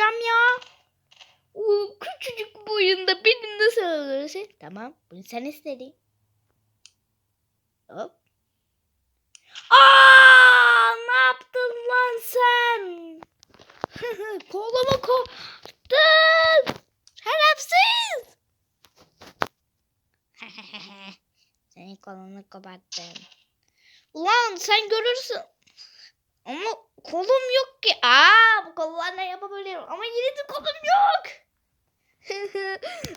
öldüreceğim ya. O küçücük boyunda beni nasıl öldürürsün? Tamam bunu sen istedin. Hop. Aa, ne yaptın lan sen? Kolumu koptun. Şerefsiz. Senin kolunu koparttım. Ulan sen görürsün. Ama kolum yok ki. Aa bu kollarla yapabilirim. Ama yine de kolum yok.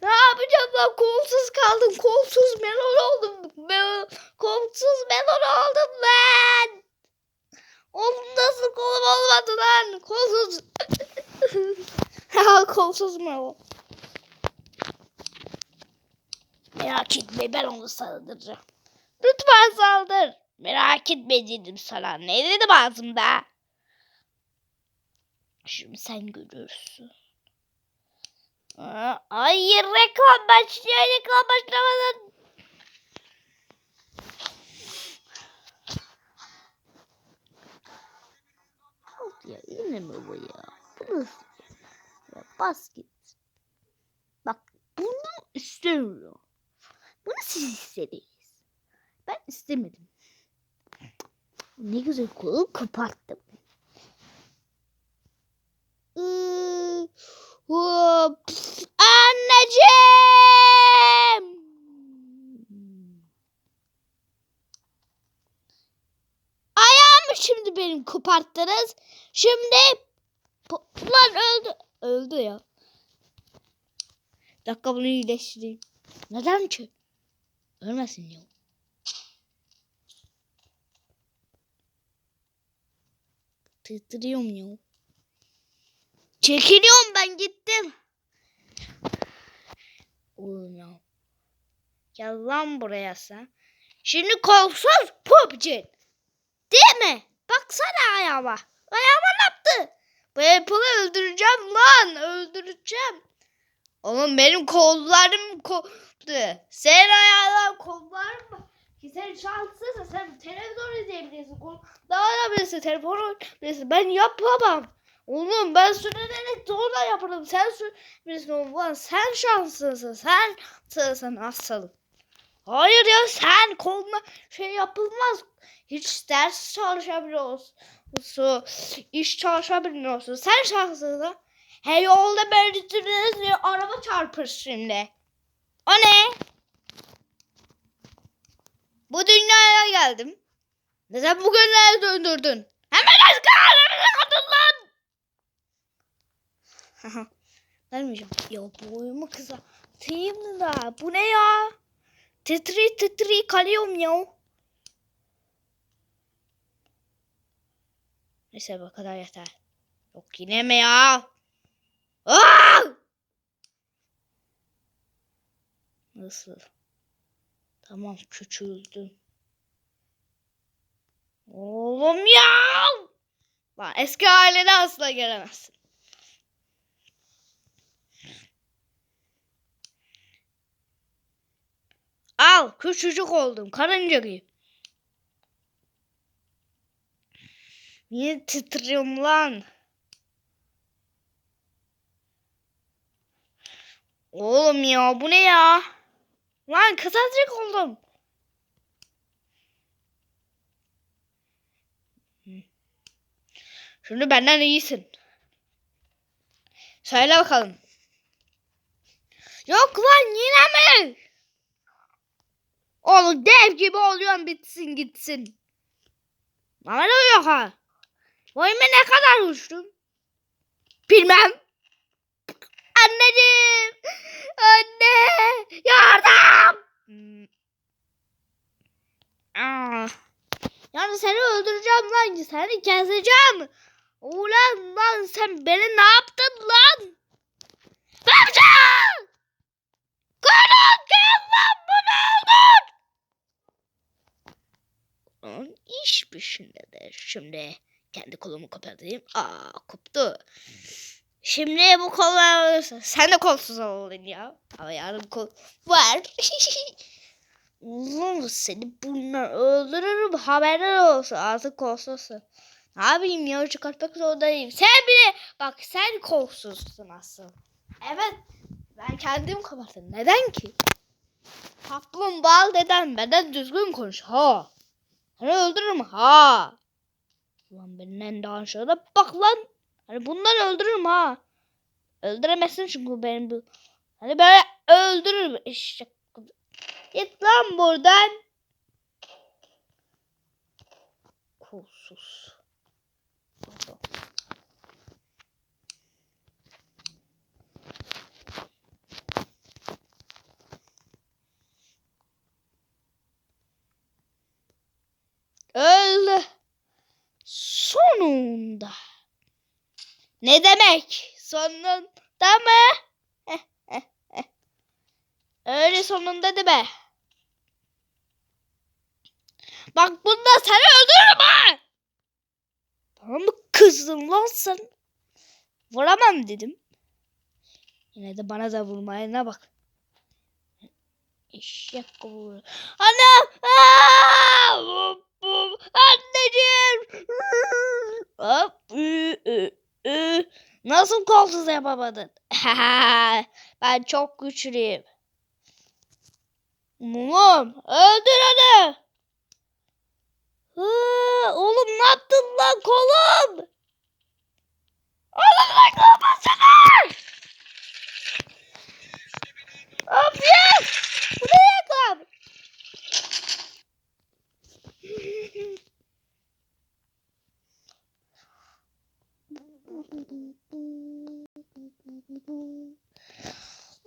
ne yapacağım ben kolsuz kaldım. Kolsuz melon oldum. Ben, kolsuz melon oldum ben. Oğlum nasıl kolum olmadı lan? Kolsuz. Kolsuz melon. Merak etme ben onu saldıracağım. Lütfen saldır. Merak etme dedim sana. Ne dedim ağzımda? Şimdi sen görürsün. Aa, hayır reklam başlıyor. Reklam başlamadan. Ya yine mi bu ya? Bu nasıl? Ya bas git. Bak bunu istemiyorum. Bunu siz istediniz. Ben istemedim. Ne güzel kolu. Iıı, hop. Anneciğim! Ayağımı şimdi benim koparttınız. Şimdi lan öldü. Öldü ya. Bir dakika bunu iyileştireyim. Neden ki? Ölmesin ya. Titriyorum ya. Çekiliyorum ben gittim. Oğlum ya. Gel lan buraya sen. Şimdi kolsuz PUBG. Değil mi? Baksana ayağıma. Ayağıma ne yaptı? Bu Apple'ı öldüreceğim lan. Öldüreceğim. Oğlum benim kollarım koptu. Senin ayağından kollarım mı? Ki sen şanslısın. Sen televizyon izleyebilirsin. Kol dağılabilirsin. Telefon oynayabilirsin. Ben yapamam. Oğlum ben sürünerek zorla yaparım. Sen sürünerek oğlum. Lan sen şanslısın. Sen sen hastalık. Hayır ya sen koluna şey yapılmaz. Hiç ders çalışabiliyorsun. İş çalışabiliyorsun. Sen şanslısın. He yolda sürünerek araba çarpır şimdi. O ne? Bu dünyaya geldim. Neden bu günleri döndürdün? Hemen halime kadın lan! Vermeyeceğim. Ya boyumu kısaltayım da. Bu ne ya? Titri titri kalıyorum ya. Neyse bu kadar yeter. Yok yine mi ya? Aa! Nasıl? Tamam küçüldüm. Oğlum ya! Lan eski haline asla gelemezsin. Al küçücük oldum karınca gibi. Niye titriyorum lan? Oğlum ya bu ne ya? Lan kısacık oldum. Şimdi benden iyisin. Söyle bakalım. Yok lan yine mi? Oğlum dev gibi oluyorsun bitsin gitsin. Bana ne oluyor ha? Boyumu ne kadar uçtum? Bilmem. Anneciğim. Anne. Yardım. Hmm. Aa. Yani seni öldüreceğim lan. Seni keseceğim. Ulan lan sen beni ne yaptın lan? Amca! Konuk gel lan bunu öldür. Lan iş peşindedir şimdi. Kendi kolumu kopartayım. Aa koptu. Şimdi bu kollar sen de kolsuz oldun ya. Ama yarın kol var. Oğlum seni bunlar öldürürüm haberin olsun artık kolsuzsun. Ne yapayım ya çıkartmak zorundayım. Sen bile bak sen kolsuzsun asıl. Evet ben kendim kapattım. Neden ki? Kaplumbağa neden? Benden düzgün konuş ha. Seni öldürürüm ha. Ulan benden daha aşağıda bak lan. Hani bunları öldürürüm ha. Öldüremezsin çünkü benim bu. Hani böyle öldürürüm işte. Git lan buradan. Kolsuz. Öldü. Sonunda. Ne demek? Sonunda mı? Öyle sonunda deme. Bak bunda seni öldürürüm ha. Tamam mı kızdın lan sen? Vuramam dedim. Yine de bana da vurmayana bak. Eşek kovuğu. Anam! Aa! Anneciğim! Hop. Nasıl kolsuz yapamadın? ben çok güçlüyüm. Mumum öldür onu. Oğlum ne yaptın lan kolum? Oğlum lan kapatsana. Of ya. Buraya kal.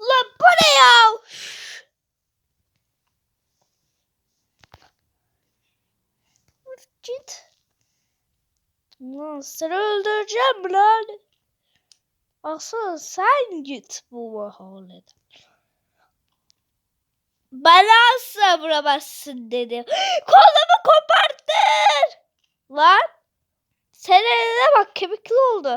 Lan bu ne ya? Git. Lan seni öldüreceğim lan. Asıl sen git bu mahalleden. Bana asla vuramazsın dedim. Kolumu koparttın. Lan. Sen eline bak kemikli oldu.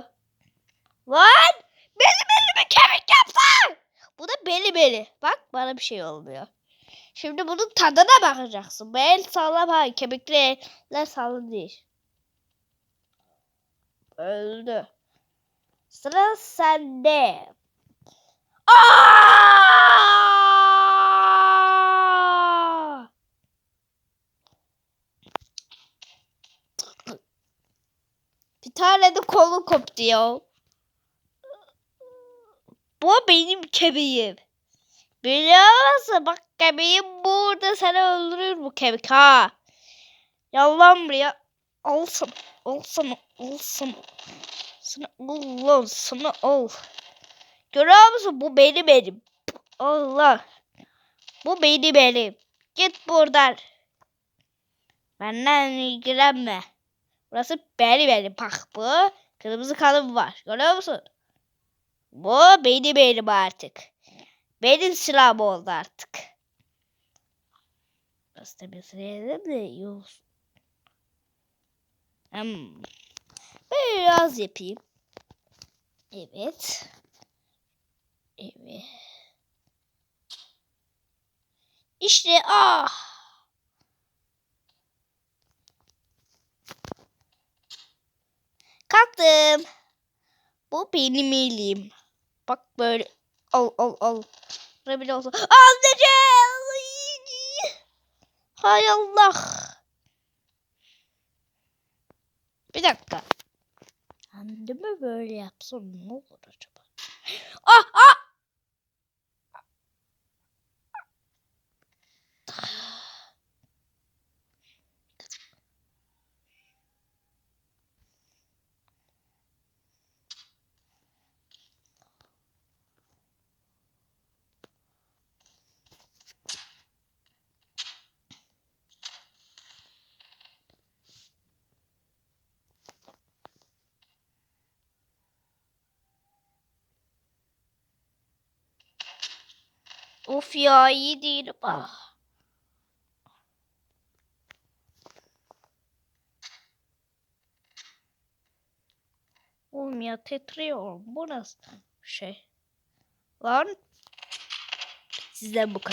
Lan. Benim elimi kemik yaptı. Bu da beli beli. Bak bana bir şey olmuyor. Şimdi bunun tadına bakacaksın. Bu sağlam ha. Kemikli eller sağlam değil. Öldü. Sıra sende. Aa! Bir tane de kolu koptu ya. Bu benim kemiğim. Biliyor musun? Bak kemiğim burada seni öldürür bu kemik ha. Yalan buraya. Al sana. Al sana. Al sana. Sana al. Sana al. Görüyor musun? Bu benim benim. Allah. Bu benim benim. Git buradan. Benden ilgilenme. Burası benim benim. Bak bu. Kırmızı kanım var. Görüyor musun? Bu benim benim artık. Benim silahım oldu artık. Da bir sıraya de iyi. Hmm. Biraz yapayım. Evet. Evet. İşte ah. Kalktım. Bu benim elim. Bak böyle. Al al al. Rebel olsun. Anneciğim. Hay Allah. Bir dakika. Kendime böyle yapsam ne olur acaba? Ah ah. Of ya iyi değilim. Ah. Oğlum ya titriyorum. Bu nasıl şey? Lan. Sizden bu kadar.